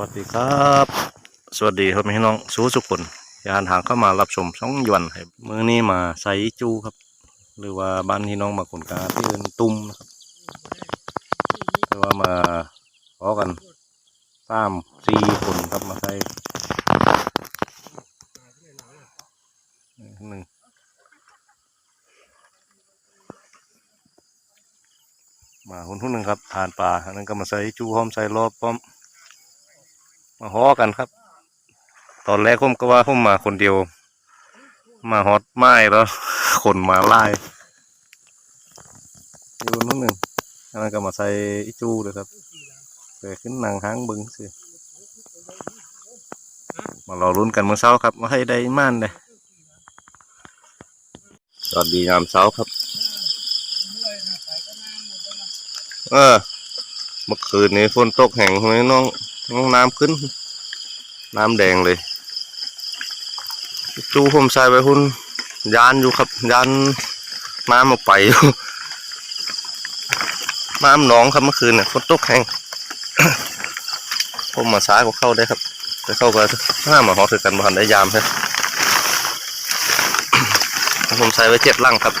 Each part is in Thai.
วัสดีครับ สวัสดีครับพี่น้องสู้สุคนยานทางเข้ามารับชมช่องยวนครับมือนี้มาไซจูครับ หรือว่าบ้านพี่น้องมาคนกาที่เอินตุ้มนะครับหรือว่ามาขอกันสามสี่คนครับมาใส่หนึ่งมาคนทุกหนึ่งครับทานปลาอันนั้นก็มาใส่จูพร้อมใส่รอบพร้อม มาฮอกันครับ ตอนแรกผมก็ว่าผมมาคนเดียว มาฮอตไม้แล้วคนมาไล่อยู่นู่นหนึ่งอันนั้นก็มาใส่อีจูเลยครับเกิดขึ้นนางห้างบึงสิมารอรุ่นกันเมื่อเช้าครับมาให้ได้ม่านเลยสวัสดียามเช้าครับ เออเมื่อคืนนี้ฝนตกแห้งทำไมน้อง น้องน้ำขึ้น น้ำแดงเลยจูผมใส่ไปหุ่นยานอยู่ครับยานน้ำออกไปอยู่น้ำหนองครับเมื่อคืนเนี่ยฝนตกแห้งผมมาซ้ายก็เข้าได้ครับไปเข้าไปห้ามาหอถือกันบันได้ยามครับผมใส่ไว้เจ็ดลังครับ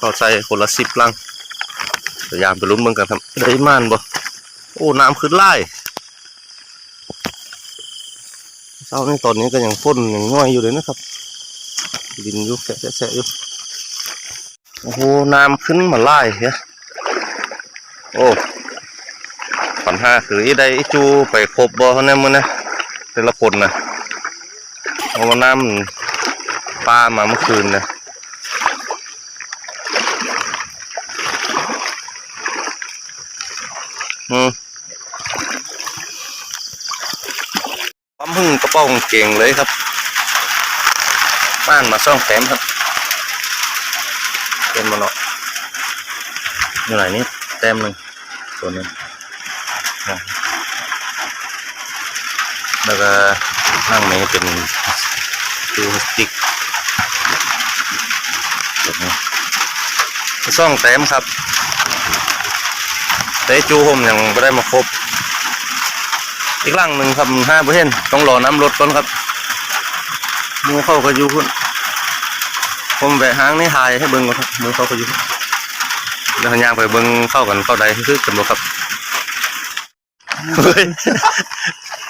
ก็ใส่คนละสิบลังพยายามไปลุ้นเมืองกันครับได้ม่านบ่โอ้น้ำขึ้นไล่ เช้านี้ตอนนี้ก็ยังฝนยังง่อยอยู่เลยนะครับ ดินยุกแฉะๆอยู่โอ้โหน้ำขึ้นมาไล่เฮียโอ้ปัญหาคืออีได้อีจูไปครบบ่เนี่ยมันนะแต่ละคนนะเพราะว่าน้ำปลามาเมื่อคืนนะอืม ปั๊มพึ่งเก่งเลยครับ บ้านมาซ่องแต้มครับเป็นมาเนาะอยู่ไหนนี่แต้มหนึ่งตัวนึงอะแล้วก็นั่งนี้เป็นดูสติกแบบนี้ซ่องแต้มครับแต่จูผมยังไม่ได้มาครบ อีกหลังหนึ่งครับห้าเปอร์เซ็นต์ต้องรอน้ำลดก่อนครับมือเข้าก็อยู่พุ่นผมแบะหางนี่หายให้เบิ้งก่อนครับมือเข้าก็อยู่พุ่นแล้วหันยางไปเบิ้งเข้ากันเข้าใดคือกันบ่ครับเฮ้ย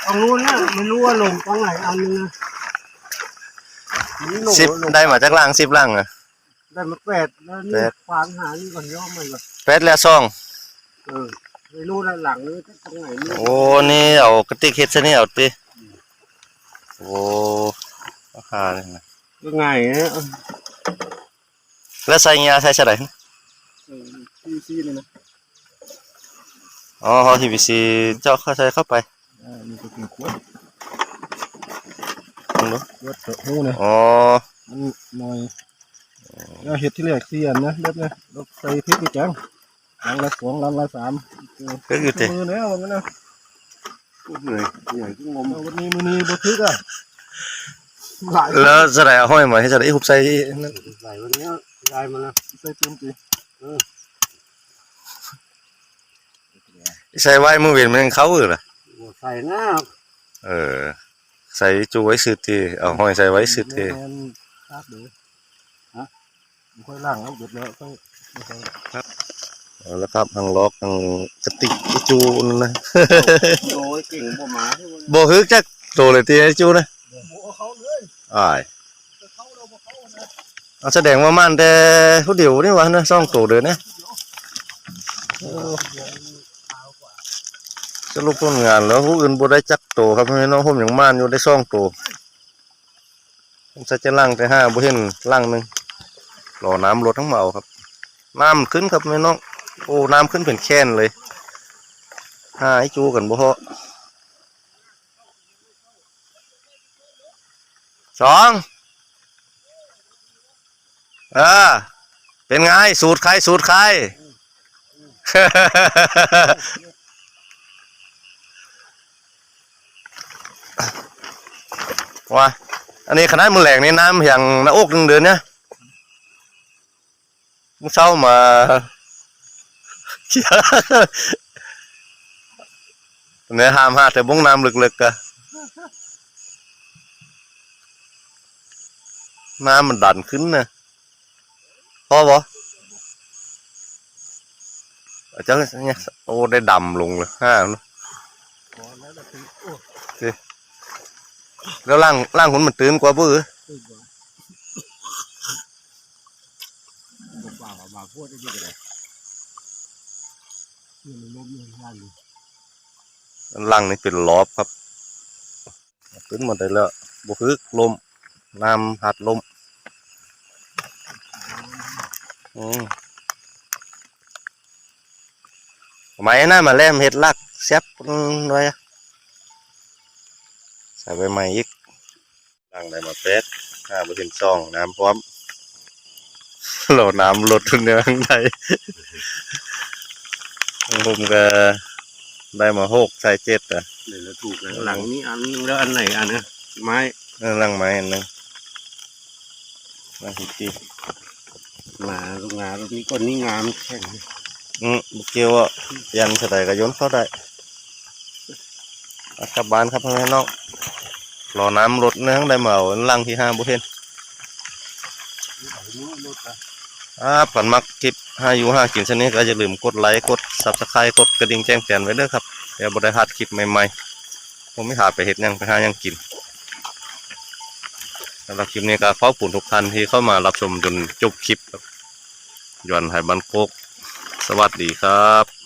ตรงนู้นนะไม่รู้ว่าลงตรงไหนอันนึงนะนี่ลงสิบลงได้มาจากล่างสิบล่างอะได้มาแปดแล้วแปนี่ดขวางหานี่ก่อนย่อมันก่อนแปดแล้วซองเออ ไม่รู้นะหลังนี้ตรงไหนนี่โอ้ นี่เอากระติกเฮ็ดซะนี่เอาติโอ้ราคาเนี่ยนะก็ง่ายนะเออแล้วใส่ยาใส่เท่าไหร่ซีซีเลยนะอ๋อทีวีซีเจ้าเข้าใส่เข้าไปอ่านี่ก็เป็นขวดลองดูขวดเถอะหูนะอ๋อมันหน่อยแล้วเห็ดที่แรกเสียนนะเล็บนะเราใส่พริกอีกจัง หลังละสองหลังละสามก็คือติมือแล้วมันนะพูดเหนื่อยเหนื่อยที่งมวันนี้มือนี้บ่ทึกอะหลายแล้วจะได้เอาห้อยมาให้จะได้หุบใส่นั่นใส่วันเนี้ยยายมาแล้วใส่เต็มทีใส่ไว้มือเวียนมันยังเข้าอยู่ล่ะใส่หน้าเออ ใส่จูไว้สืดทีเอาห้อยใส่ไว้สืดทีแมนครับเดี๋ยวฮะไม่ค่อยล่างเอาเดี๋ยวแล้วค่อยค่อย เอาแล้วครับทางล็อกทางกระติกไอ้จูนั่นนะ โอ้ยเก่งบ่หมาที่วันบ่ฮึกจักโตเลยทีไอ้จูนะบ่เขาเลยอ้ายเขาเราบ่เขานะเอาแสดงว่ามันแต่ผู้เดียวนี่วะนะซ่องโตเด้อนะโอ้สรุปผลงานแล้วผู้อื่นบ่ได้จักโตครับพี่น้องผมอย่างม่านอยู่ได้ซ่องโตผมจะล่างแต่ห้าบ่เห็นล่างหนึงรอน้ำลดทั้งเมาครับ น้ำขึ้นครับแม่น้อง โอ้น้ำขึ้นเป็นแค้นเลยหายจูกันบ่พอสองเออเป็นไง สูตรใครสูตรใครว่าอันนี้ขนาดมือแหลกนี่น้ำอย่างหน้าอกหนึ่งเดือนเนี่ยมึงเศร้ามา เเนี่ยหามหาแต่บ้งน้ำลึกๆกะน้ำมันดันขึ้นนะพอบ่อาจาเนี่ยโอ้ได้ดำลงเลยห้าเนอะแล้วล่างล่างหุ่นมันตื่นกว่าบื้อบ่ผมว่าวพูดได้ดีเลย นี่มันลมอยู่ข้างนี่ล่างนี่เป็นลอบครับตื่นหมดได้แล้วบุคึกลมน้ำหัดลมอืมทำไมน่ามาแล่มเห็ดลักแซ่บหน่อยใส่ใบใหม่อีกล่างได้มาแป๊ดห้าเปอร์เซ็นซองน้ำพร้อมโหลน้ำลดทุนเนื้อข้างใน ผมก็ได้มาหกใส่เจ็ดอะเลยแล้วถูกเลยหลังนี้อันนึงแล้วอันไหนอันเนี้ยไม้เออลังไม้อันหนึงลังหิตีมาโรงงานรถนี้ก้นนี้งามแข็งอืมบุกเกียวอะยันเสดายก็โยนเข้าได้เอากลับบ้านครับพ่อแม่น้องรอน้ำลดเนื้อข้างใดมาเอาลังที่ห้าบุเห็นรถอะครับก่อนมักคลิป ห้าอยู่ห้ากินชนิดก็อย่าลืมกดไลค์กดซับสไครต์กดกระดิ่งแจ้งเตือนไว้เด้อครับเดี๋ยวบริหารคลิปใหม่ๆผมไม่หาไปเห็ดยังไปหายังกินสำหรับคลิปนี้ก็ขอบคุณทุกท่านที่เข้ามารับชมจนจบคลิปครับย้อนไทยบันโคก สวัสดีครับ